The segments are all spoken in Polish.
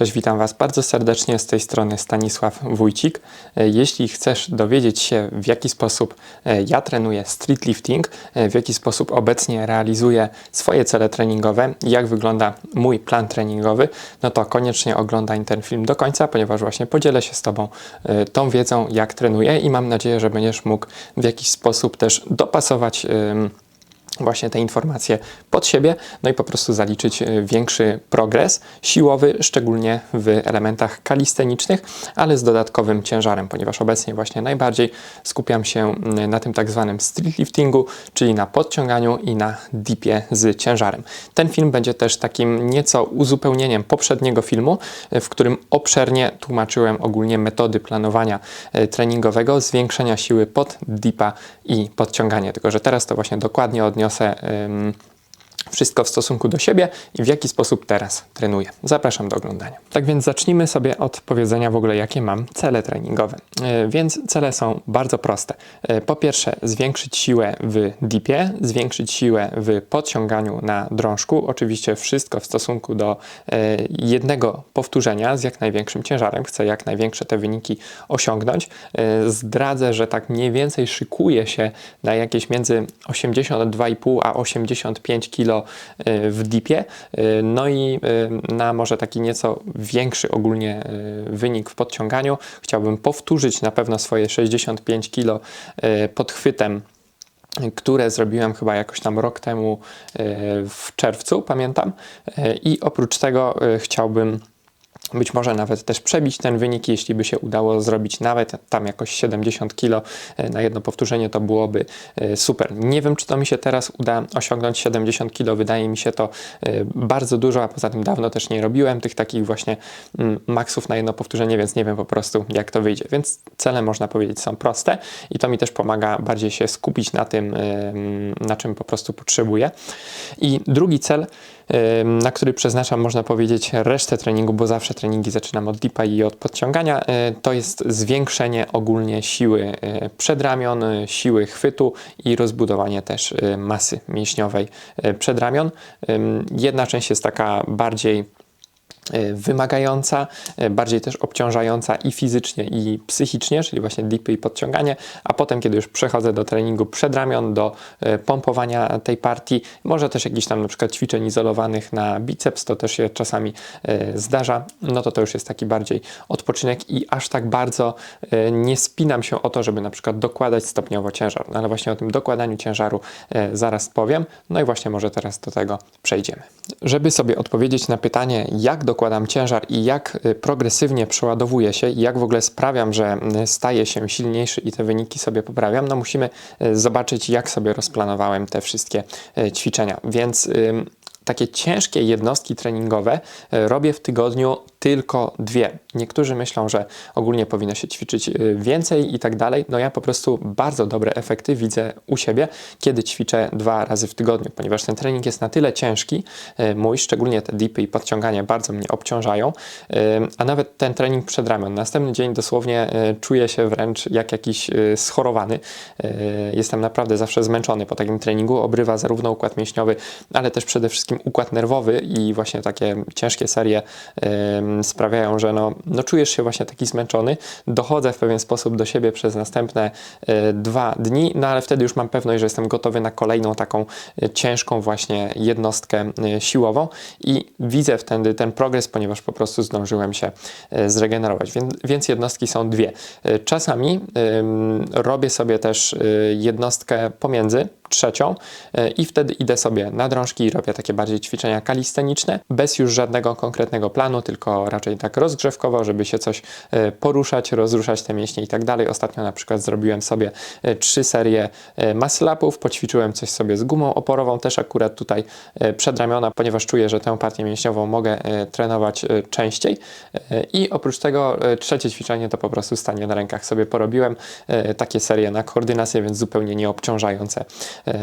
Cześć, witam Was bardzo serdecznie z tej strony Stanisław Wójcik. E, Jeśli chcesz dowiedzieć się, w jaki sposób e, ja trenuję street lifting, e, w jaki sposób obecnie realizuję swoje cele treningowe, jak wygląda mój plan treningowy, no to koniecznie oglądaj ten film do końca, ponieważ właśnie podzielę się z Tobą tą wiedzą, jak trenuję i mam nadzieję, że będziesz mógł w jakiś sposób też dopasować. em, właśnie te informacje pod siebie, no i po prostu zaliczyć e, większy progres siłowy, szczególnie w elementach kalistenicznych, ale z dodatkowym ciężarem, ponieważ obecnie właśnie najbardziej skupiam się mm, na tym tak zwanym street liftingu, czyli na podciąganiu i na dipie z ciężarem. Ten film będzie też takim nieco uzupełnieniem poprzedniego filmu, e, w którym obszernie tłumaczyłem ogólnie metody planowania treningowego, zwiększenia siły pod dipa i podciąganie, tylko że teraz to właśnie dokładnie odniosę wszystko w stosunku do siebie i w jaki sposób teraz trenuję. Zapraszam do oglądania. Tak więc zacznijmy sobie od powiedzenia w ogóle, jakie mam cele treningowe. E, Więc cele są bardzo proste. E, Po pierwsze, zwiększyć siłę w dipie, zwiększyć siłę w podciąganiu na drążku. Oczywiście wszystko w stosunku do e, jednego powtórzenia z jak największym ciężarem. Chcę jak największe te wyniki osiągnąć. Zdradzę, że tak mniej więcej szykuję się na jakieś między 82,5 a 85 kg w dipie. E, No i e, na może taki nieco większy ogólnie e, wynik w podciąganiu chciałbym powtórzyć na pewno swoje 65 kg podchwytem które zrobiłem chyba jakoś tam rok temu w czerwcu, pamiętam. I oprócz tego chciałbym być może nawet też przebić ten wynik, jeśli by się udało zrobić nawet tam jakoś 70 kg na jedno powtórzenie, to byłoby e, super. Nie wiem, czy to mi się teraz uda osiągnąć 70 kg, wydaje mi się to e, bardzo dużo, a poza tym dawno też nie robiłem tych takich właśnie mm, maksów na jedno powtórzenie, więc nie wiem po prostu jak to wyjdzie. Więc cele można powiedzieć są proste i to mi też pomaga bardziej się skupić na tym, em, na czym po prostu potrzebuję. I drugi cel, na który przeznaczam, można powiedzieć, resztę treningu, bo zawsze treningi zaczynam od dipa i od podciągania, e, to jest zwiększenie ogólnie siły e, przedramion, e, siły chwytu i rozbudowanie też masy mięśniowej przedramion. Jedna część jest taka bardziej wymagająca, e, bardziej też obciążająca i fizycznie, i psychicznie, czyli właśnie dipy i podciąganie, a potem, kiedy już przechodzę do treningu przedramion, do e, pompowania tej partii, może też jakichś tam na przykład ćwiczeń izolowanych na biceps, to też się czasami e, zdarza, no to to już jest taki bardziej odpoczynek i aż tak bardzo e, nie spinam się o to, żeby na przykład dokładać stopniowo ciężar, no ale właśnie o tym dokładaniu ciężaru e, zaraz powiem, no i właśnie może teraz do tego przejdziemy. Żeby sobie odpowiedzieć na pytanie, jak dokładam ciężar i jak y, progresywnie przeładowuję się jak w ogóle sprawiam, że y, staję się silniejszy i te wyniki sobie poprawiam, no musimy y, zobaczyć, jak sobie rozplanowałem te wszystkie ćwiczenia. Więc takie ciężkie jednostki treningowe robię w tygodniu tylko dwie. Niektórzy myślą, że ogólnie powinno się ćwiczyć y, więcej i tak dalej. No ja po prostu bardzo dobre efekty widzę u siebie, kiedy ćwiczę dwa razy w tygodniu, ponieważ ten trening jest na tyle ciężki, y, mój, szczególnie te dipy i podciągania bardzo mnie obciążają, y, a nawet ten trening przed ramion. Następny dzień dosłownie czuję się wręcz jak jakiś schorowany. Jestem naprawdę zawsze zmęczony po takim treningu. Obrywa zarówno układ mięśniowy, ale też przede wszystkim układ nerwowy i właśnie takie ciężkie serie sprawiają, że no, no czujesz się właśnie taki zmęczony. Dochodzę w pewien sposób do siebie przez następne y, dwa dni, no ale wtedy już mam pewność, że jestem gotowy na kolejną taką y, ciężką właśnie jednostkę y, siłową i widzę wtedy ten progres, ponieważ po prostu zdążyłem się zregenerować. Więc, jednostki są dwie. Czasami robię sobie też jednostkę pomiędzy, trzecią y, i wtedy idę sobie na drążki i robię takie bardziej ćwiczenia kalisteniczne, bez już żadnego konkretnego planu, tylko raczej tak rozgrzewkowo, żeby się coś y, poruszać, rozruszać te mięśnie i tak dalej. Ostatnio na przykład zrobiłem sobie y, trzy serie muscle upów, poćwiczyłem coś sobie z gumą oporową, też akurat tutaj przedramiona, ponieważ czuję, że tę partię mięśniową mogę trenować częściej. I oprócz tego trzecie ćwiczenie to po prostu stanie na rękach sobie porobiłem. Takie serie na koordynację, więc zupełnie nie obciążające e,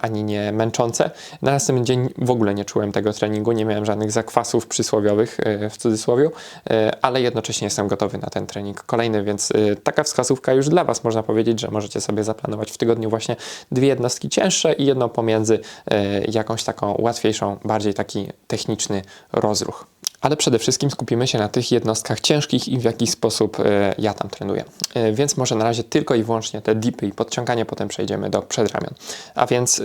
ani nie męczące. Na następny dzień w ogóle nie czułem tego treningu, nie miałem żadnych zakwasów przysłowiowych e, w cudzysłowie, e, ale jednocześnie jestem gotowy na ten trening kolejny, więc e, taka wskazówka już dla Was można powiedzieć, że możecie sobie zaplanować w tygodniu właśnie dwie jednostki cięższe i jedną pomiędzy e, jakąś taką łatwiejszą, bardziej taki techniczny rozruch. Ale przede wszystkim skupimy się na tych jednostkach ciężkich i w jaki sposób e, ja tam trenuję. E, więc może na razie tylko i wyłącznie te dipy i podciąganie, potem przejdziemy do przedramion. A więc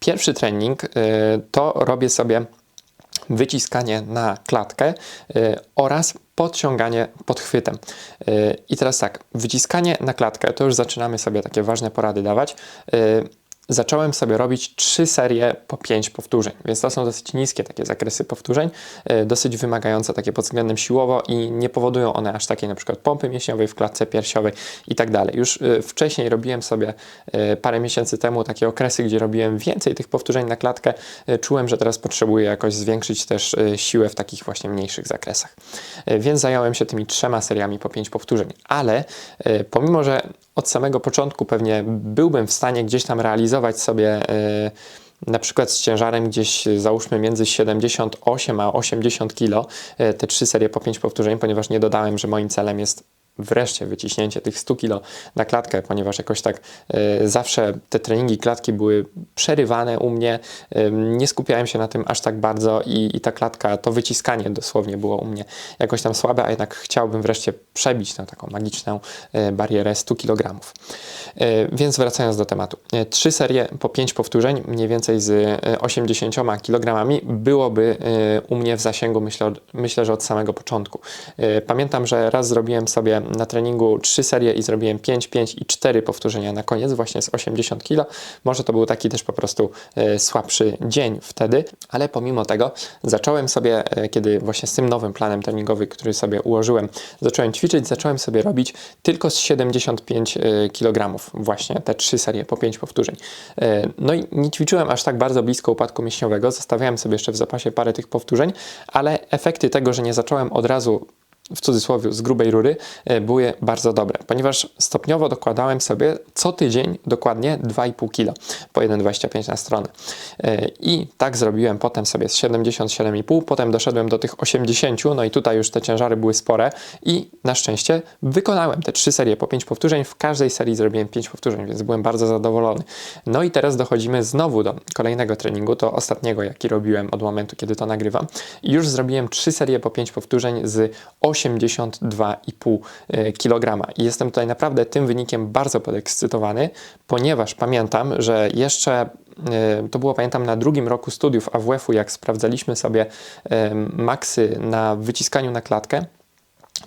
pierwszy trening to robię sobie wyciskanie na klatkę oraz podciąganie podchwytem. I teraz tak, wyciskanie na klatkę, to już zaczynamy sobie takie ważne porady dawać zacząłem sobie robić trzy serie po pięć powtórzeń, więc to są dosyć niskie takie zakresy powtórzeń, e, dosyć wymagające takie pod względem siłowo i nie powodują one aż takiej na przykład pompy mięśniowej w klatce piersiowej i tak dalej. Już e, wcześniej robiłem sobie e, parę miesięcy temu takie okresy, gdzie robiłem więcej tych powtórzeń na klatkę. Czułem, że teraz potrzebuję jakoś zwiększyć też siłę w takich właśnie mniejszych zakresach. Więc zająłem się tymi trzema seriami po pięć powtórzeń, ale pomimo, że od samego początku pewnie byłbym w stanie gdzieś tam realizować sobie e, na przykład z ciężarem gdzieś załóżmy między 78 a 80 kg, e, te trzy serie po 5 powtórzeń, ponieważ nie dodałem, że moim celem jest wreszcie wyciśnięcie tych 100 kg na klatkę, ponieważ jakoś tak y, zawsze te treningi klatki były przerywane u mnie, nie skupiałem się na tym aż tak bardzo i, i, ta klatka, to wyciskanie dosłownie było u mnie jakoś tam słabe, a jednak chciałbym wreszcie przebić tę taką magiczną y, barierę 100 kg. Więc wracając do tematu. Trzy serie po 5 powtórzeń, mniej więcej z 80 kg byłoby u mnie w zasięgu, myślę, myślę, że od samego początku. Pamiętam, że raz zrobiłem sobie na treningu trzy serie i zrobiłem 5, 5 i 4 powtórzenia na koniec, właśnie z 80 kg. Może to był taki też po prostu e, słabszy dzień wtedy, ale pomimo tego zacząłem sobie, e, kiedy właśnie z tym nowym planem treningowym, który sobie ułożyłem, zacząłem ćwiczyć, zacząłem sobie robić tylko z 75 e, kg, właśnie te trzy serie po 5 powtórzeń. No i nie ćwiczyłem aż tak bardzo blisko upadku mięśniowego, zostawiałem sobie jeszcze w zapasie parę tych powtórzeń, ale efekty tego, że nie zacząłem od razu w cudzysłowie z grubej rury e, były bardzo dobre, ponieważ stopniowo dokładałem sobie co tydzień dokładnie 2,5 kg po 1,25 na stronę. E, I tak zrobiłem potem sobie z 77,5, potem doszedłem do tych 80, no i tutaj już te ciężary były spore i na szczęście wykonałem te trzy serie po 5 powtórzeń. W każdej serii zrobiłem 5 powtórzeń, więc byłem bardzo zadowolony. No i teraz dochodzimy znowu do kolejnego treningu, to ostatniego, jaki robiłem od momentu, kiedy to nagrywam. I już zrobiłem trzy serie po 5 powtórzeń z 8 82,5 e, kg. I jestem tutaj naprawdę tym wynikiem bardzo podekscytowany, ponieważ pamiętam, że jeszcze e, to było pamiętam na drugim roku studiów AWF-u, jak sprawdzaliśmy sobie e, maksy na wyciskaniu na klatkę,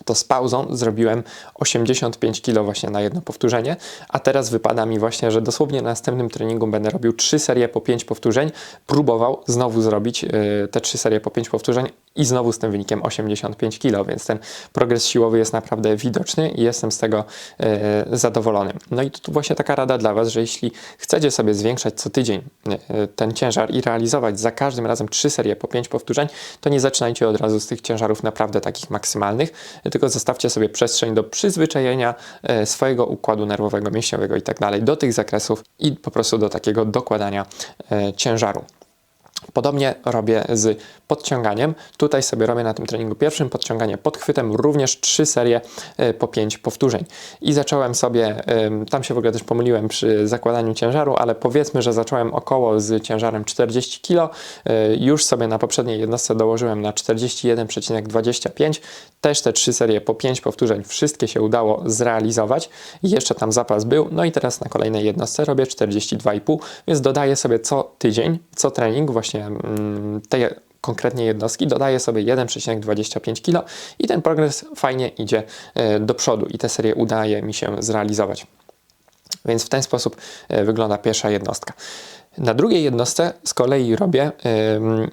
to z pauzą zrobiłem 85 kg właśnie na jedno powtórzenie, a teraz wypada mi właśnie, że dosłownie na następnym treningu będę robił 3 serie po 5 powtórzeń, próbował znowu zrobić te 3 serie po 5 powtórzeń i znowu z tym wynikiem 85 kg, więc ten progres siłowy jest naprawdę widoczny i jestem z tego e, zadowolony. No i tu właśnie taka rada dla Was, że jeśli chcecie sobie zwiększać co tydzień e, ten ciężar i realizować za każdym razem 3 serie po 5 powtórzeń, to nie zaczynajcie od razu z tych ciężarów naprawdę takich maksymalnych, tylko zostawcie sobie przestrzeń do przyzwyczajenia e, swojego układu nerwowego, mięśniowego i tak dalej do tych zakresów i po prostu do takiego dokładania e, ciężaru. Podobnie robię z podciąganiem. Tutaj sobie robię na tym treningu pierwszym podciąganie podchwytem, również trzy serie e, po 5 powtórzeń. I zacząłem sobie, tam się w ogóle też pomyliłem przy zakładaniu ciężaru, ale powiedzmy, że zacząłem około z ciężarem 40 kg. E, już sobie na poprzedniej jednostce dołożyłem na 41,25. Też te trzy serie po 5 powtórzeń, wszystkie się udało zrealizować. Jeszcze tam zapas był. No i teraz na kolejnej jednostce robię 42,5, więc dodaję sobie co tydzień, co trening właśnie właśnie mm, tej konkretnie jednostki, dodaję sobie 1,25 kg i ten progres fajnie idzie e, do przodu i tę serię udaje mi się zrealizować. Więc w ten sposób e, wygląda pierwsza jednostka. Na drugiej jednostce z kolei robię,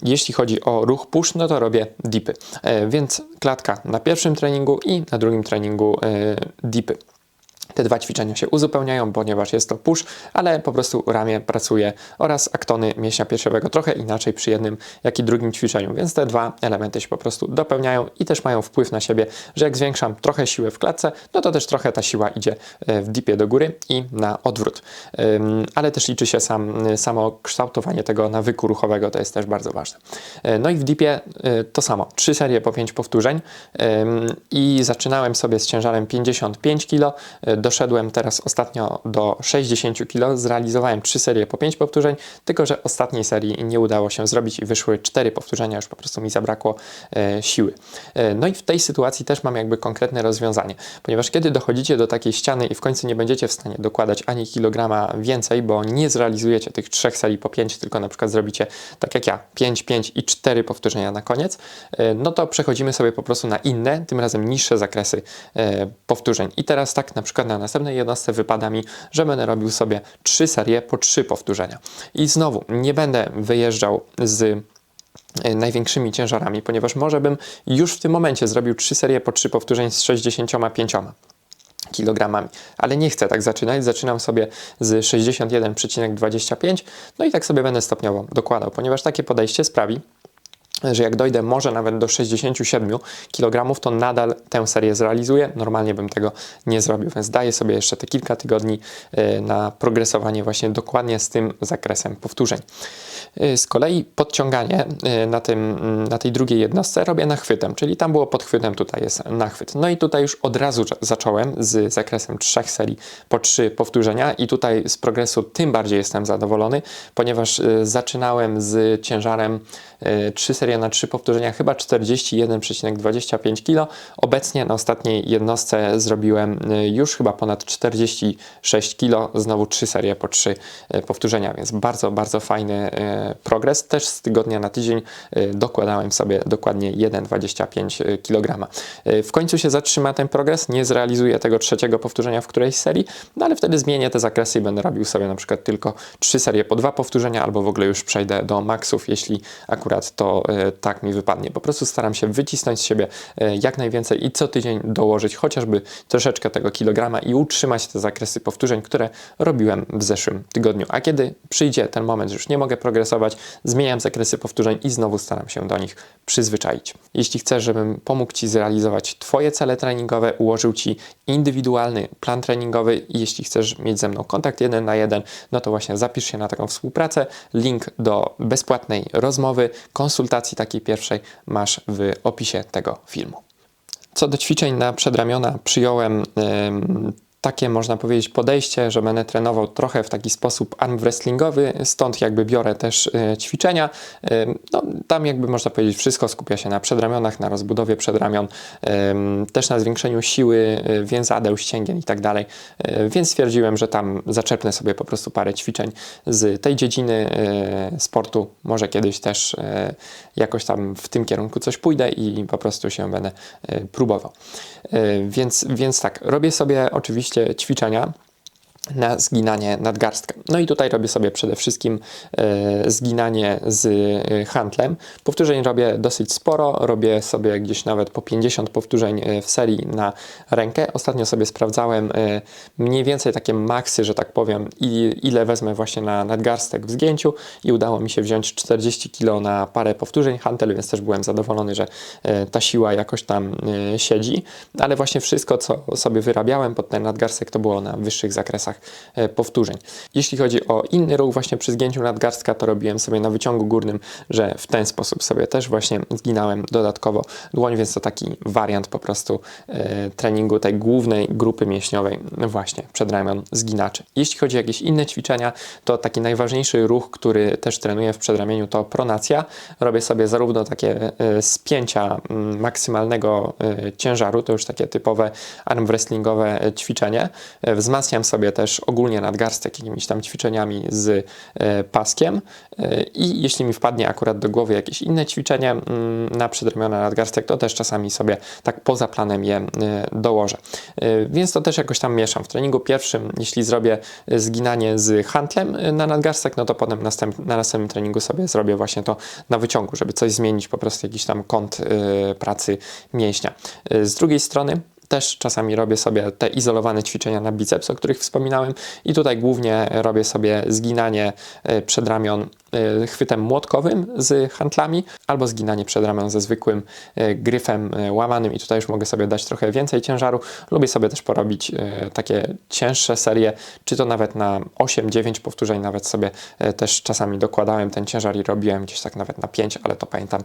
jeśli chodzi o ruch push, no to robię dipy. E, więc klatka na pierwszym treningu i na drugim treningu dipy. Te dwa ćwiczenia się uzupełniają, ponieważ jest to push, ale po prostu ramię pracuje oraz aktony mięśnia piersiowego trochę inaczej przy jednym, jak i drugim ćwiczeniu, więc te dwa elementy się po prostu dopełniają i też mają wpływ na siebie, że jak zwiększam trochę siłę w klatce, no to też trochę ta siła idzie e, w dipie do góry i na odwrót. Ale też liczy się sam, samo kształtowanie tego nawyku ruchowego, to jest też bardzo ważne. E, no i w dipie e, to samo, trzy serie po 5 powtórzeń i zaczynałem sobie z ciężarem 55 kg, doszedłem teraz ostatnio do 60 kg, zrealizowałem 3 serie po 5 powtórzeń, tylko że ostatniej serii nie udało się zrobić i wyszły 4 powtórzenia, już po prostu mi zabrakło e, siły. E, no i w tej sytuacji też mam jakby konkretne rozwiązanie, ponieważ kiedy dochodzicie do takiej ściany i w końcu nie będziecie w stanie dokładać ani kilograma więcej, bo nie zrealizujecie tych 3 serii po 5, tylko na przykład zrobicie tak jak ja, 5, 5 i 4 powtórzenia na koniec, e, no to przechodzimy sobie po prostu na inne, tym razem niższe zakresy powtórzeń. I teraz tak na przykład na następnej jednostce wypada mi, że będę robił sobie 3 serie po 3 powtórzenia. I znowu nie będę wyjeżdżał z e, największymi ciężarami, ponieważ może bym już w tym momencie zrobił 3 serie po 3 powtórzeń z 65 kilogramami. Ale nie chcę tak zaczynać. Zaczynam sobie z 61,25, no i tak sobie będę stopniowo dokładał, ponieważ takie podejście sprawi, że jak dojdę może nawet do 67 kg, to nadal tę serię zrealizuję. Normalnie bym tego nie zrobił, więc daję sobie jeszcze te kilka tygodni e, na progresowanie właśnie dokładnie z tym zakresem powtórzeń. E, z kolei podciąganie e, na, tym, na tej drugiej jednostce robię nachwytem, czyli tam było podchwytem, tutaj jest nachwyt. No i tutaj już od razu zacząłem z zakresem trzech serii po trzy powtórzenia i tutaj z progresu tym bardziej jestem zadowolony, ponieważ zaczynałem z ciężarem 3 serie na 3 powtórzenia chyba 41,25 kg. Obecnie na ostatniej jednostce zrobiłem y, już chyba ponad 46 kg. Znowu 3 serie po 3 y, powtórzenia, więc bardzo, bardzo fajny y, progres. Też z tygodnia na tydzień dokładałem sobie dokładnie 1,25 kg. W końcu się zatrzyma ten progres, nie zrealizuję tego trzeciego powtórzenia w którejś serii, no ale wtedy zmienię te zakresy i będę robił sobie na przykład tylko 3 serie po 2 powtórzenia, albo w ogóle już przejdę do maksów, jeśli akurat to tak mi wypadnie. Po prostu staram się wycisnąć z siebie e, jak najwięcej i co tydzień dołożyć chociażby troszeczkę tego kilograma i utrzymać te zakresy powtórzeń, które robiłem w zeszłym tygodniu. A kiedy przyjdzie ten moment, że już nie mogę progresować, zmieniam zakresy powtórzeń i znowu staram się do nich przyzwyczaić. Jeśli chcesz, żebym pomógł Ci zrealizować Twoje cele treningowe, ułożył Ci indywidualny plan treningowy i jeśli chcesz mieć ze mną kontakt jeden na jeden, no to właśnie zapisz się na taką współpracę. Link do bezpłatnej rozmowy, konsultacji takiej pierwszej masz w opisie tego filmu. Co do ćwiczeń na przedramiona, przyjąłem takie, można powiedzieć, podejście, że będę trenował trochę w taki sposób arm wrestlingowy, stąd jakby biorę też e, ćwiczenia. E, no, tam jakby można powiedzieć wszystko skupia się na przedramionach, na rozbudowie przedramion, też na zwiększeniu siły e, więzadeł, ścięgien i tak dalej. Więc stwierdziłem, że tam zaczerpnę sobie po prostu parę ćwiczeń z tej dziedziny sportu. Może kiedyś też jakoś tam w tym kierunku coś pójdę i po prostu się będę próbował. Więc, więc tak, robię sobie oczywiście ćwiczenia na zginanie nadgarstkiem. No i tutaj robię sobie przede wszystkim e, zginanie z e, handlem. Powtórzeń robię dosyć sporo, robię sobie gdzieś nawet po 50 powtórzeń e, w serii na rękę. Ostatnio sobie sprawdzałem e, mniej więcej takie maksy, że tak powiem, i, ile wezmę właśnie na nadgarstek w zgięciu i udało mi się wziąć 40 kg na parę powtórzeń handel, więc też byłem zadowolony, że e, ta siła jakoś tam e, siedzi, ale właśnie wszystko, co sobie wyrabiałem pod ten nadgarstek, to było na wyższych zakresach E, powtórzeń. Jeśli chodzi o inny ruch właśnie przy zgięciu nadgarstka, to robiłem sobie na wyciągu górnym, że w ten sposób sobie też właśnie zginałem dodatkowo dłoń, więc to taki wariant po prostu e, treningu tej głównej grupy mięśniowej właśnie przedramion zginaczy. Jeśli chodzi o jakieś inne ćwiczenia, to taki najważniejszy ruch, który też trenuję w przedramieniu to pronacja. Robię sobie zarówno takie e, spięcia mm, maksymalnego ciężaru, to już takie typowe arm wrestlingowe ćwiczenie. Wzmacniam sobie też też ogólnie nadgarstek jakimiś tam ćwiczeniami z e, paskiem e, i jeśli mi wpadnie akurat do głowy jakieś inne ćwiczenie mm, na przedramiona nadgarstek, to też czasami sobie tak poza planem je e, dołożę. Więc to też jakoś tam mieszam. W treningu pierwszym, jeśli zrobię zginanie z hantlem na nadgarstek, no to potem następ, na następnym treningu sobie zrobię właśnie to na wyciągu, żeby coś zmienić, po prostu jakiś tam kąt pracy mięśnia. Z drugiej strony też czasami robię sobie te izolowane ćwiczenia na biceps, o których wspominałem. I tutaj głównie robię sobie zginanie e, przedramion e, chwytem młotkowym z handlami, albo zginanie przed ramion ze zwykłym e, gryfem łamanym. I tutaj już mogę sobie dać trochę więcej ciężaru. Lubię sobie też porobić takie cięższe serie, czy to nawet na 8-9 powtórzeń, nawet sobie też czasami dokładałem ten ciężar i robiłem gdzieś tak nawet na 5, ale to pamiętam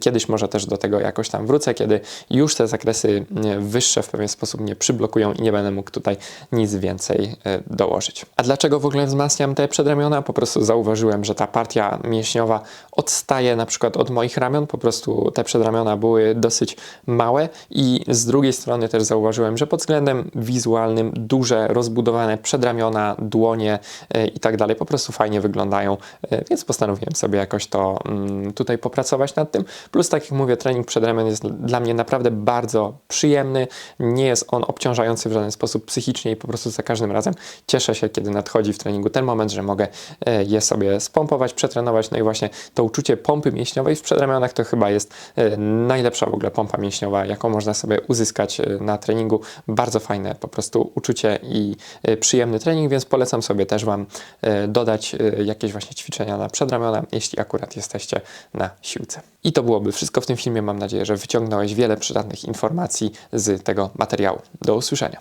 kiedyś może też do tego jakoś tam wrócę, kiedy już te zakresy wyższe w pewien sposób mnie przyblokują i nie będę mógł tutaj nic więcej e, dołożyć. A dlaczego w ogóle wzmacniam te przedramiona? Po prostu zauważyłem, że ta partia mięśniowa odstaje na przykład od moich ramion, po prostu te przedramiona były dosyć małe i z drugiej strony też zauważyłem, że pod względem wizualnym duże, rozbudowane przedramiona, dłonie e, i tak dalej po prostu fajnie wyglądają, e, więc postanowiłem sobie jakoś to mm, tutaj popracować nad tym. Plus tak jak mówię, trening przedramion jest dla mnie naprawdę bardzo przyjemny, nie jest on obciążający w żaden sposób psychicznie i po prostu za każdym razem cieszę się, kiedy nadchodzi w treningu ten moment, że mogę e, je sobie spompować, przetrenować, no i właśnie to uczucie pompy mięśniowej w przedramionach to chyba jest e, najlepsza w ogóle pompa mięśniowa, jaką można sobie uzyskać e, na treningu. Bardzo fajne po prostu uczucie i przyjemny trening, więc polecam sobie też Wam dodać jakieś właśnie ćwiczenia na przedramiona, jeśli akurat jesteście na siłce. I to byłoby wszystko w tym filmie. Mam nadzieję, że wyciągnąłeś wiele przydatnych informacji z tego materiału. Do usłyszenia.